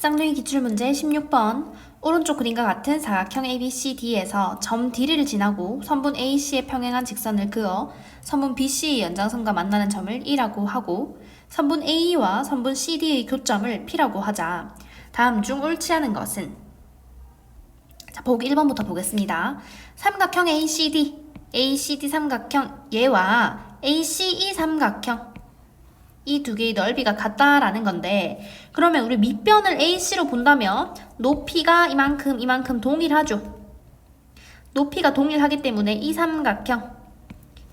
쌍둥이 기출문제 16번. 오른쪽 그림과 같은 사각형 ABCD에서 점 D를 지나고 선분 AC에 평행한 직선을 그어 선분 BC의 연장선과 만나는 점을 E라고 하고 선분 AE와 선분 CD의 교점을 P라고 하자. 다음 중 옳지 않은 것은? 자, 보기 1번부터 보겠습니다. 삼각형 ACD, ACD 삼각형. 얘와 ACE 삼각형 이 두 개의 넓이가 같다라는 건데 그러면 우리 밑변을 AC로 본다면 높이가 이만큼 이만큼 동일하죠. 높이가 동일하기 때문에 이 삼각형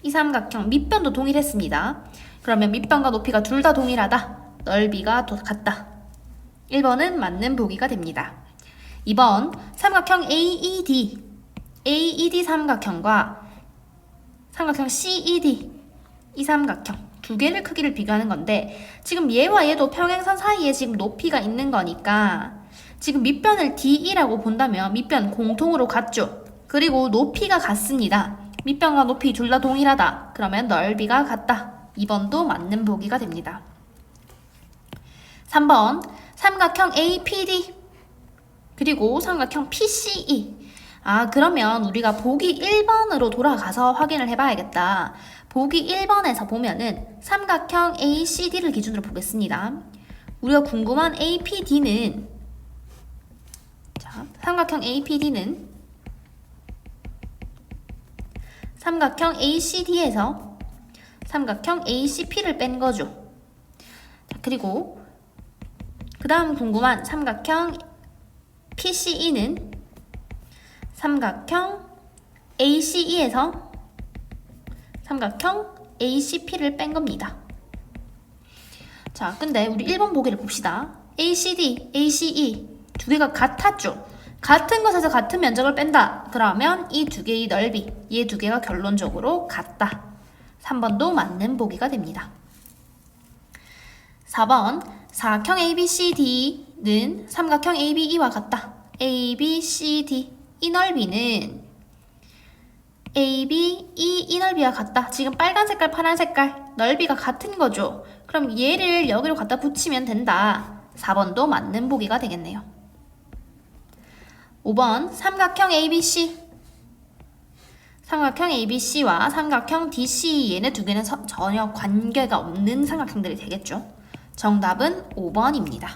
이 삼각형 밑변도 동일했습니다. 그러면 밑변과 높이가 둘 다 동일하다. 넓이가 도- 같다. 1번은 맞는 보기가 됩니다. 2번 삼각형 AED AED 삼각형과 삼각형 CED 이 삼각형 두 개를 크기를 비교하는 건데 지금 얘와 얘도 평행선 사이에 지금 높이가 있는 거니까 지금 밑변을 DE라고 본다면 밑변 공통으로 같죠. 그리고 높이가 같습니다. 밑변과 높이 둘 다 동일하다. 그러면 넓이가 같다. 2번도 맞는 보기가 됩니다. 3번 삼각형 APD 그리고 삼각형 PCE 아 그러면 우리가 보기 1번으로 돌아가서 확인을 해봐야겠다. 보기 1번에서 보면은 삼각형 ACD를 기준으로 보겠습니다. 우리가 궁금한 APD는 자, 삼각형 APD는 삼각형 ACD에서 삼각형 ACP를 뺀 거죠. 자, 그리고 그 다음 궁금한 삼각형 PCE는 삼각형 ACE에서 삼각형 ACP를 뺀 겁니다. 자, 근데 우리 1번 보기를 봅시다. ACD, ACE 두 개가 같았죠? 같은 것에서 같은 면적을 뺀다. 그러면 이 두 개의 넓이, 얘 두 개가 결론적으로 같다. 3번도 맞는 보기가 됩니다. 4번 사각형 ABCD는 삼각형 ABE와 같다. ABCD 이 넓이는 AB, E, 이 넓이와 같다. 지금 빨간 색깔, 파란 색깔 넓이가 같은 거죠. 그럼 얘를 여기로 갖다 붙이면 된다. 4번도 맞는 보기가 되겠네요. 5번 삼각형 ABC 삼각형 ABC와 삼각형 DC 얘네 두 개는 서- 전혀 관계가 없는 삼각형들이 되겠죠. 정답은 5번입니다.